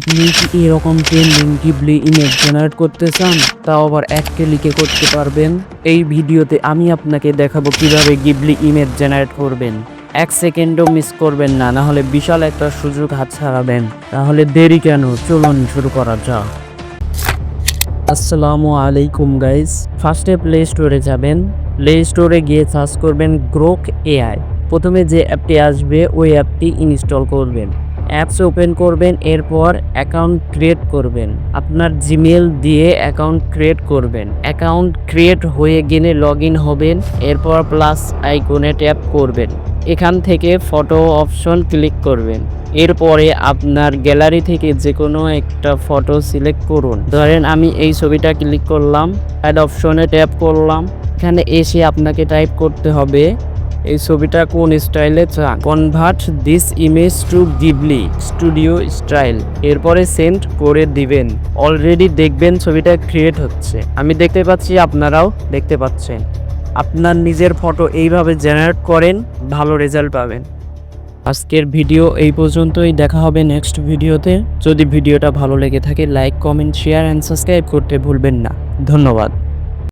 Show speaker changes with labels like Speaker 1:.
Speaker 1: আপনি কি এরকম ট্রেন্ডিং গিবলি ইমেজ জেনারেট করতে চান? তাও আবার এক ক্লিকে করতে পারবেন। এই ভিডিওতে আমি আপনাকে দেখাবো কীভাবে গিবলি ইমেজ জেনারেট করবেন। এক সেকেন্ডও মিস করবেন না না হলে বিশাল একটা সুযোগ হাত ছাড়াবেন তাহলে দেরি কেন? চলুন শুরু করা যাক। আসসালামু আলাইকুম গাইস ফার্স্টে প্লে স্টোরে যাবেন। প্লে স্টোরে গিয়ে সার্চ করবেন গ্রোক এআই প্রথমে যে অ্যাপটি আসবে, ওই অ্যাপটি ইনস্টল করবেন। অ্যাপস ওপেন করবেন, এরপর অ্যাকাউন্ট ক্রিয়েট করবেন। আপনার জিমেল দিয়ে অ্যাকাউন্ট ক্রিয়েট করবেন। অ্যাকাউন্ট ক্রিয়েট হয়ে গেলে লগ ইন হবেন, এরপর প্লাস আইকনে ট্যাপ করবেন। এখান থেকে ফটো অপশন ক্লিক করবেন। এরপরে আপনার গ্যালারি থেকে যে কোনো একটা ফটো সিলেক্ট করুন। ধরেন আমি এই ছবিটা ক্লিক করলাম, অ্যাড অপশনে ট্যাপ করলাম। এখানে এসে আপনাকে টাইপ করতে হবে এই ছবিটা কোন স্টাইলে convert this image to Ghibli studio style এরপরে সেন্ড করে দিবেন। অলরেডি দেখবেন ছবিটা ক্রিয়েট হচ্ছে। আমি দেখতে পাচ্ছি আপনারাও দেখতে পাচ্ছেন। আপনার নিজের ফটো এইভাবে জেনারেট করেন, ভালো রেজাল্ট পাবেন। আজকের ভিডিও এই পর্যন্তই। দেখা হবে নেক্সট ভিডিওতে যদি ভিডিওটা ভালো লেগে থাকে like comment share and subscribe করতে ভুলবেন না। ধন্যবাদ।